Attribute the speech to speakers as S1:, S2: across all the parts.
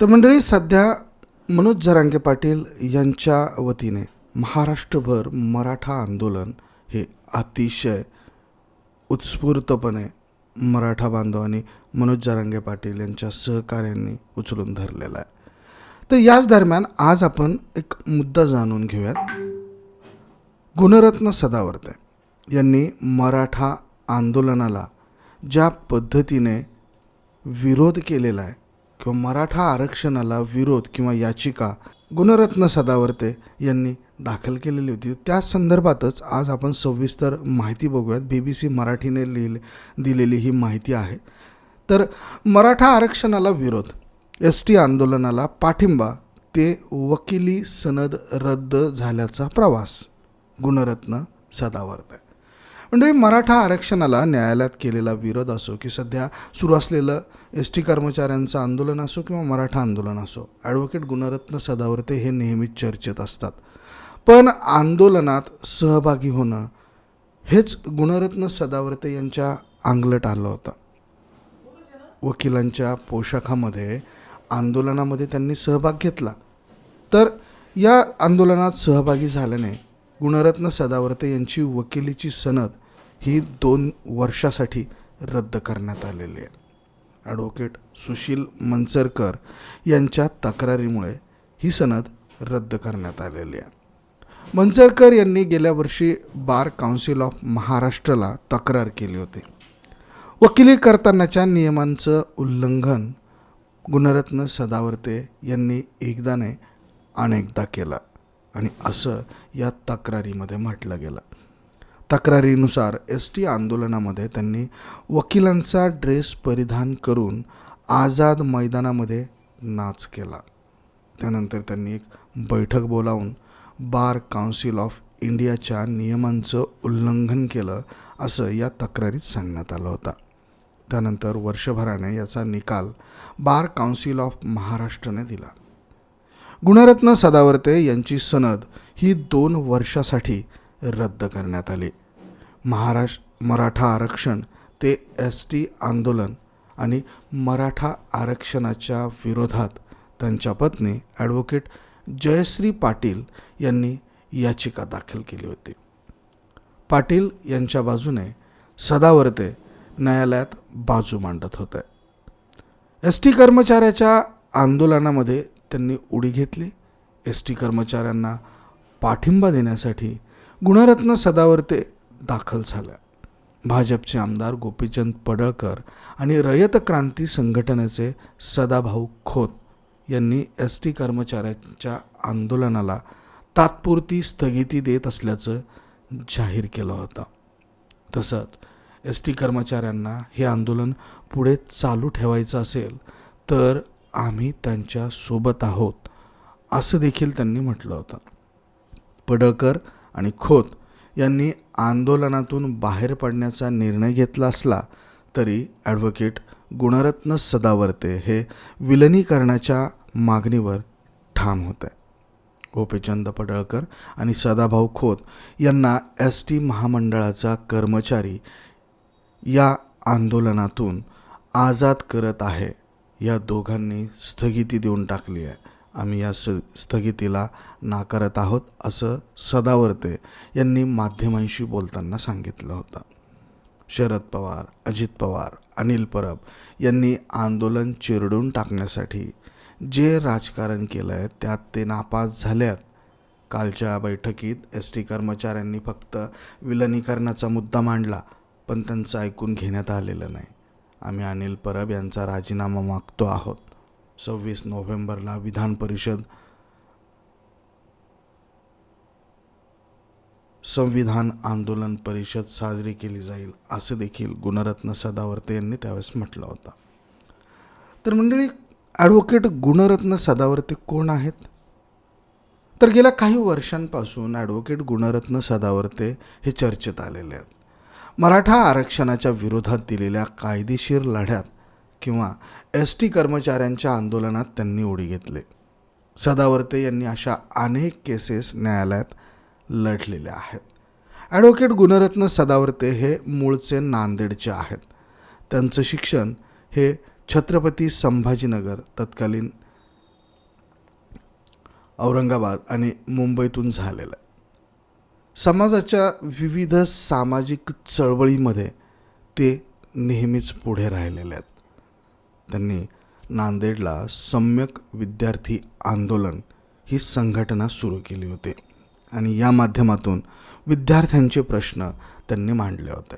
S1: तर मंडळी सध्या मनोज जरांगे पाटील यांच्या वतीने महाराष्ट्रभर मराठा आंदोलन हे अतिशय उत्स्फूर्तपणे मराठा बांधवांनी मनोज जरांगे पाटील यांच्या सहकार्यांनी उचलून धरलेला आहे. तर याच दरम्यान आज आपण एक मुद्दा जाणून घेऊयात. गुणरत्न सदावर्ते यांनी मराठा आंदोलनाला ज्या पद्धतीने विरोध केलेला आहे किंवा मराठा आरक्षणाला विरोध किंवा याचिका गुणरत्न सदावर्ते यांनी दाखल केलेली होती. त्या संदर्भातच आज आपण सविस्तर माहिती बघूयात. बी बी सी मराठीने लिहिले दिलेली ही माहिती आहे. तर मराठा आरक्षणाला विरोध एस टी आंदोलनाला पाठिंबा ते वकिली सनद रद्द झाल्याचा प्रवास गुणरत्न सदावर्ते. म्हणजे मराठा आरक्षणाला न्यायालयात केलेला विरोध असो की सध्या सुरू असलेलं एस टी कर्मचाऱ्यांचं आंदोलन असो किंवा मराठा आंदोलन असो ॲडव्होकेट गुणरत्न सदावर्ते हे नेहमीच चर्चेत असतात. पण आंदोलनात सहभागी होणं हेच गुणरत्न सदावर्ते यांच्या अंगलट आलं होतं. वकिलांच्या पोशाखामध्ये आंदोलनामध्ये त्यांनी सहभाग घेतला. तर या आंदोलनात सहभागी झाल्याने गुणरत्न सदावर्ते यांची वकिलीची सनद ही दोन वर्षासाठी रद्द करण्यात आलेली आहे. ॲडव्होकेट सुशील मंचरकर यांच्या तक्रारीमुळे ही सनद रद्द करण्यात आलेली आहे. मंचरकर यांनी गेल्या वर्षी बार काउन्सिल ऑफ महाराष्ट्राला तक्रार केली होती. वकिली करतानाच्या नियमांचं उल्लंघन गुणरत्न सदावर्ते यांनी एकदा नाही अनेकदा केलं आणि असं या तक्रारीमध्ये म्हटलं गेलं. तक्रारीनुसार एस टी आंदोलनामध्ये त्यांनी वकिलांचा ड्रेस परिधान करून आझाद मैदानामध्ये नाच केला. त्यानंतर त्यांनी एक बैठक बोलावून बार काउन्सिल ऑफ इंडियाच्या नियमांचं उल्लंघन केलं असं या तक्रारीत सांगण्यात आलं होतं. त्यानंतर वर्षभराने याचा निकाल बार काउन्सिल ऑफ महाराष्ट्रने दिला. गुणरत्न सदावर्ते यांची सनद ही दोन वर्षासाठी रद्द करण्यात आले. महाराष्ट्र मराठा आरक्षण ते एस टी आंदोलन आणि मराठा आरक्षणाच्या विरोधात त्यांच्या पत्नी ॲडव्होकेट जयश्री पाटील यांनी याचिका दाखल केली होती. पाटील यांच्या बाजूने सदावर्ते न्यायालयात बाजू मांडत होते. एस टी कर्मचाऱ्याच्या आंदोलनामध्ये त्यांनी उडी घेतली. एस टी कर्मचाऱ्यांना पाठिंबा देण्यासाठी गुणरत्न सदावर्ते दाखल झाल्या. भाजपचे आमदार गोपीचंद पडळकर आणि रयत क्रांती संघटनेचे सदाभाऊ खोत यांनी एस टी कर्मचाऱ्यांच्या आंदोलनाला तात्पुरती स्थगिती देत असल्याचं जाहीर केलं होतं. तसंच एस टी कर्मचाऱ्यांना हे आंदोलन पुढे चालू ठेवायचं असेल तर आम्ही त्यांच्यासोबत आहोत असं देखील त्यांनी म्हटलं होतं. पडळकर आणि खोत यांनी आंदोलनातून बाहेर पडण्याचा निर्णय घेतला असला तरी ॲडव्होकेट गुणरत्न सदावर्ते हे विलनीकरणाच्या मागणीवर ठाम होते. गोपीचंद पडळकर आणि सदाभाऊ खोत यांना एस टी महामंडळाचा कर्मचारी या आंदोलनातून आजाद करत आहे या दोघांनी स्थगिती देऊन टाकली आहे. आम्ही या स स्थगितीला नाकारत आहोत असं सदावर्ते यांनी माध्यमांशी बोलताना सांगितलं होतं. शरद पवार अजित पवार अनिल परब यांनी आंदोलन चिरडून टाकण्यासाठी जे राजकारण केलं आहे त्यात ते नापास झाल्यात. कालच्या बैठकीत एस टी कर्मचाऱ्यांनी फक्त विलनीकरणाचा मुद्दा मांडला पण त्यांचं ऐकून घेण्यात आलेलं नाही. आम्ही अनिल परब यांचा राजीनामा मागतो आहोत. सव्वीस नोव्हेंबरला विधान परिषद. संविधान आंदोलन परिषद साजरी केली जाईल असं देखील गुणरत्न सदावर्ते यांनी त्यावेळेस म्हटलं होतं. तर मंडळी ॲडव्होकेट गुणरत्न सदावर्ते कोण आहेत? तर गेल्या काही वर्षांपासून ॲडव्होकेट गुणरत्न सदावर्ते हे चर्चेत आलेले आहेत. मराठा आरक्षणाच्या विरोधात दिलेल्या कायदेशीर लढ्यात किंवा एस टी कर्मचाऱ्यांच्या आंदोलनात त्यांनी उडी घेतले. सदावर्ते यांनी अशा अनेक केसेस न्यायालयात लढलेल्या आहेत. ॲडव्होकेट गुणरत्न सदावर्ते हे मूळचे नांदेडचे आहेत. त्यांचं शिक्षण हे छत्रपती संभाजीनगर तत्कालीन औरंगाबाद आणि मुंबईतून झालेलं आहे. समाजाच्या विविध सामाजिक चळवळीमध्ये ते नेहमीच पुढे राहिलेले आहेत. त्यांनी नांदेडला सम्यक विद्यार्थी आंदोलन ही संघटना सुरू केली होती. आणि या माध्यमातून विद्यार्थ्यांचे प्रश्न त्यांनी मांडले होते.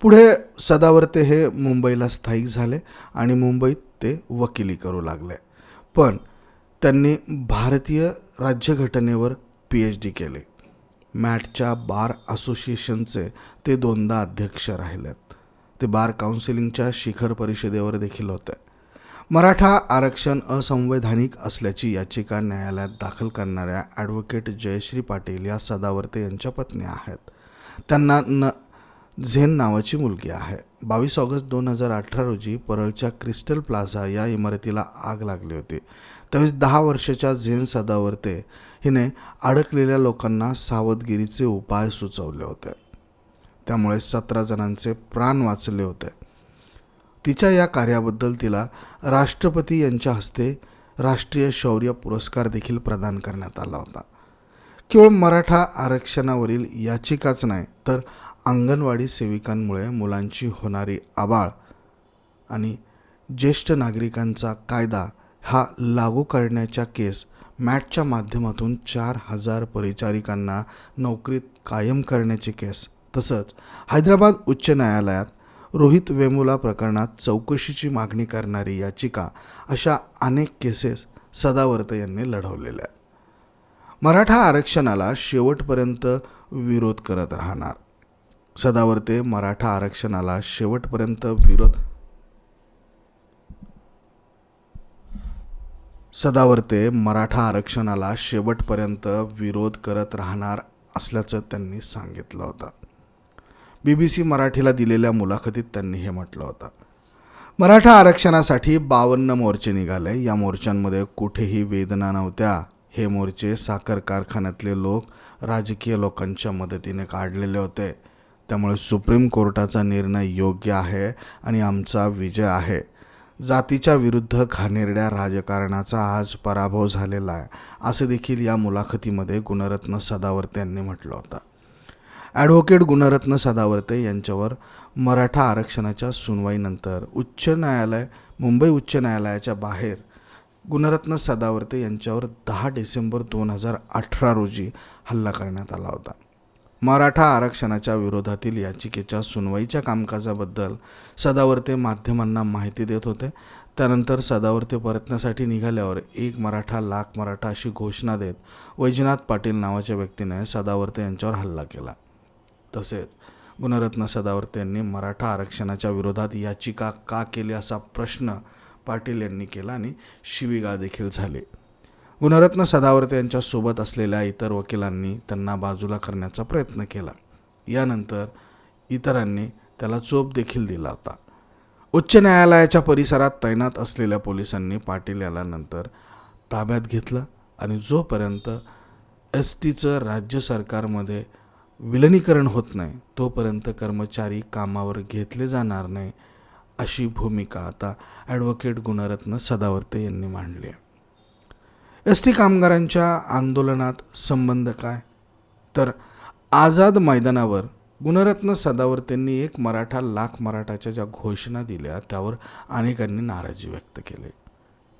S1: पुढे सदावर्ते हे मुंबईला स्थायिक झाले आणि मुंबईत ते वकिली करू लागले. पण त्यांनी भारतीय राज्यघटनेवर पी एच डी केले. मॅटच्या बार असोसिएशनचे ते दोनदा अध्यक्ष राहिलेत. ते बार काउन्सिलिंगच्या शिखर परिषदेवर देखील होते. मराठा आरक्षण असंवैधानिक असल्याची याचिका न्यायालयात दाखल करणाऱ्या ॲडव्होकेट जयश्री पाटील या सदावर्ते यांच्या पत्नी आहेत. त्यांना न झेन नावाची मुलगी आहे. बावीस ऑगस्ट दोन हजार अठरा रोजी परळच्या क्रिस्टल प्लाझा या इमारतीला आग लागली होती. त्यावेळेस दहा वर्षाच्या झेन सदावर्ते हिने अडकलेल्या लोकांना सावधगिरीचे उपाय सुचवले होते. त्यामुळे सतरा जणांचे प्राण वाचले होते. तिच्या या कार्याबद्दल तिला राष्ट्रपती यांच्या हस्ते राष्ट्रीय शौर्य पुरस्कार देखील प्रदान करण्यात आला होता. केवळ मराठा आरक्षणावरील याचिकाच नाही तर अंगणवाडी सेविकांमुळे मुलांची होणारी आबाळ आणि ज्येष्ठ नागरिकांचा कायदा हा लागू करण्याच्या केस मॅटच्या माध्यमातून चार हजार परिचारिकांना नोकरीत कायम करण्याची केस तसंच हैदराबाद उच्च न्यायालयात रोहित वेमुला प्रकरणात चौकशीची मागणी करणारी याचिका अशा अनेक केसेस सदावर्त यांनी लढवलेल्या आहेत. मराठा आरक्षणाला शेवटपर्यंत विरोध करत राहणार. सदावर्ते मराठा आरक्षणाला शेवटपर्यंत विरोध सदावर्ते मराठा आरक्षणाला शेवटपर्यंत विरोध करत राहणार असल्याचं त्यांनी सांगितलं होतं. बी बी सी मराठीला दिलेल्या मुलाखतीत त्यांनी हे म्हटलं होतं. मराठा आरक्षणासाठी बावन्न मोर्चे निघाले. या मोर्चांमध्ये कुठेही वेदना नव्हत्या. हे मोर्चे साखर कारखान्यातले लोक राजकीय लोकांच्या मदतीने काढलेले होते. त्यामुळे सुप्रीम कोर्टाचा निर्णय योग्य आहे आणि आमचा विजय आहे. जातीच्या विरुद्ध घाणेरड्या राजकारणाचा आज पराभव झालेला आहे. असं देखील या मुलाखतीमध्ये गुणरत्न सदावर्ते यांनी म्हटलं होतं. ॲडव्होकेट गुणरत्न सदावर्ते यांच्यावर मराठा आरक्षणाच्या सुनवाईनंतर उच्च न्यायालय मुंबई उच्च न्यायालयाच्या बाहेर गुणरत्न सदावर्ते यांच्यावर दहा डिसेंबर दोन हजार अठरा रोजी हल्ला करण्यात आला होता. मराठा आरक्षणाच्या विरोधातील याचिकेच्या सुनवाईच्या कामकाजाबद्दल सदावर्ते माध्यमांना माहिती देत होते. त्यानंतर सदावर्ते परतण्यासाठी निघाल्यावर एक मराठा लाख मराठा अशी घोषणा देत वैजनाथ पाटील नावाच्या व्यक्तीने सदावर्ते यांच्यावर हल्ला केला. तसेच गुणरत्न सदावर्ते यांनी मराठा आरक्षणाच्या विरोधात याचिका का केली असा प्रश्न पाटील यांनी केला आणि शिवीगाळ देखील झाली. गुणरत्न सदावर्ते यांच्यासोबत असलेल्या इतर वकिलांनी त्यांना बाजूला करण्याचा प्रयत्न केला. यानंतर इतरांनी त्याला चोप देखील दिला होता. उच्च न्यायालयाच्या परिसरात तैनात असलेल्या पोलिसांनी पाटील याला नंतर ताब्यात घेतलं आणि जोपर्यंत एस टीचं राज्य सरकारमध्ये विलनीकरण होत नाही तोपर्यंत कर्मचारी कामावर घेतले जाणार नाही अशी भूमिका आता ॲडव्होकेट गुणरत्न सदावर्ते यांनी मांडली आहे. एस टी कामगारांच्या आंदोलनात संबंध काय? तर आझाद मैदानावर गुणरत्न सदावर्तेंनी एक मराठा लाख मराठाच्या ज्या घोषणा दिल्या त्यावर अनेकांनी नाराजी व्यक्त केली.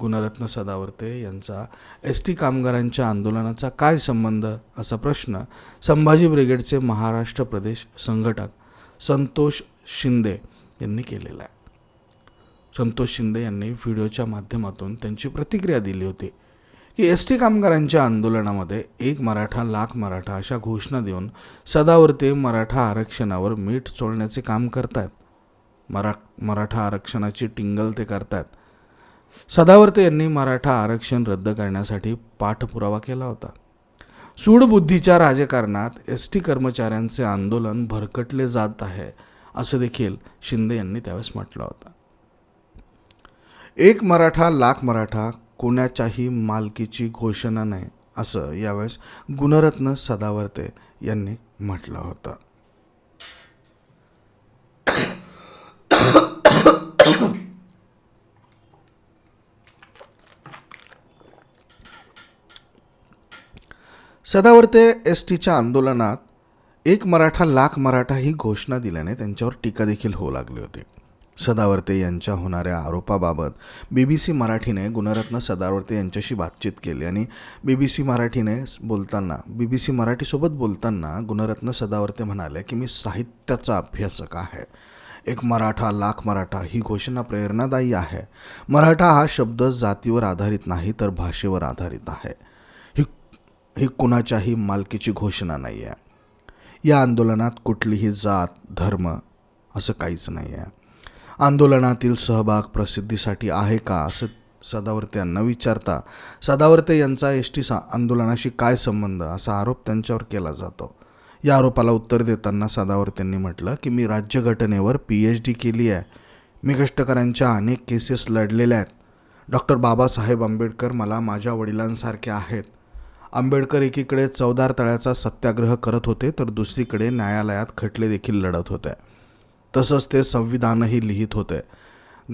S1: गुणरत्न सदावर्ते यांचा एस टी कामगारांच्या आंदोलनाचा काय संबंध? असा प्रश्न संभाजी ब्रिगेडचे महाराष्ट्र प्रदेश संघटक संतोष शिंदे यांनी केलेला आहे. संतोष शिंदे यांनी व्हिडिओच्या माध्यमातून त्यांची प्रतिक्रिया दिली होती की एस टी कामगारांच्या आंदोलनामध्ये एक मराठा लाख मराठा अशा घोषणा देऊन सदावर्ते मराठा आरक्षणावर मीठ चोळण्याचे काम करतायत. मरा मराठा आरक्षणाची टिंगल ते करतायत. सदावर्ते यांनी मराठा आरक्षण रद्द करण्यासाठी पाठपुरावा केला होता. सूडबुद्धीच्या राजकारणात एस टी कर्मचाऱ्यांचे आंदोलन भरकटले जात आहे असं देखील शिंदे यांनी त्यावेळेस म्हटलं होतं. एक मराठा लाख मराठा कोणाच्याही मालकीची घोषणा नाही असं यावेळेस गुणरत्न सदावर्ते यांनी म्हटलं होतं. सदावर्ते एस टीच्या आंदोलनात एक मराठा लाख मराठा ही घोषणा दिल्याने त्यांच्यावर टीका देखील होऊ लागली होती. सदावर्ते यांच्या होणाऱ्या आरोपाबाबत बी बी सी मराठीने गुणरत्न सदावर्ते यांच्याशी बातचीत केली आणि बी बी सी मराठीने बोलताना बी बी सी मराठीसोबत बोलताना गुणरत्न सदावर्ते म्हणाले की मी साहित्याचा अभ्यासक आहे. एक मराठा लाख मराठा ही घोषणा प्रेरणादायी आहे. मराठा हा शब्द जातीवर आधारित नाही तर भाषेवर आधारित आहे. ही कुणाच्याही मालकीची घोषणा नाही आहे या आंदोलनात कुठलीही जात धर्म असं काहीच नाही आहे आंदोलनातील सहभाग प्रसिद्धीसाठी आहे का असं सदावर्ते यांना विचारता सदावर्ते यांचा एस टी सा आंदोलनाशी काय संबंध असा आरोप त्यांच्यावर केला जातो. या आरोपाला उत्तर देताना सदावर्तेंनी म्हटलं की मी राज्यघटनेवर पी एच डी केली आहे. मी कष्टकऱ्यांच्या अनेक केसेस लढलेल्या आहेत. डॉक्टर बाबासाहेब आंबेडकर मला माझ्या वडिलांसारखे आहेत. आंबेडकर एकीकडे चौदार तळ्याचा सत्याग्रह करत होते तर दुसरीकडे न्यायालयात खटले देखील लढत होते. तसंच ते संविधानही लिहित होते.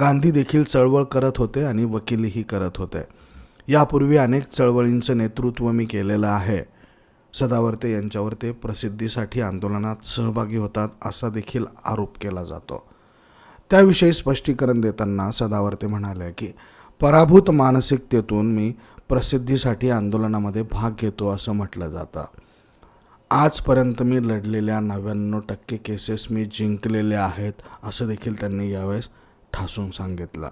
S1: गांधी देखील चळवळ करत होते आणि वकिलीही करत होते. यापूर्वी अनेक चळवळींचं नेतृत्व मी केलेलं आहे. सदावर्ते यांच्यावर ते प्रसिद्धीसाठी आंदोलनात सहभागी होतात असा देखील आरोप केला जातो. त्याविषयी स्पष्टीकरण देताना सदावर्ते म्हणाले की पराभूत मानसिकतेतून मी प्रसिद्धीसाठी आंदोलनामध्ये भाग घेतो असं म्हटलं जातं. आजपर्यंत मी लढलेल्या नव्याण्णव टक्के केसेस मी जिंकलेल्या आहेत असं देखील त्यांनी यावेळेस ठासून सांगितलं.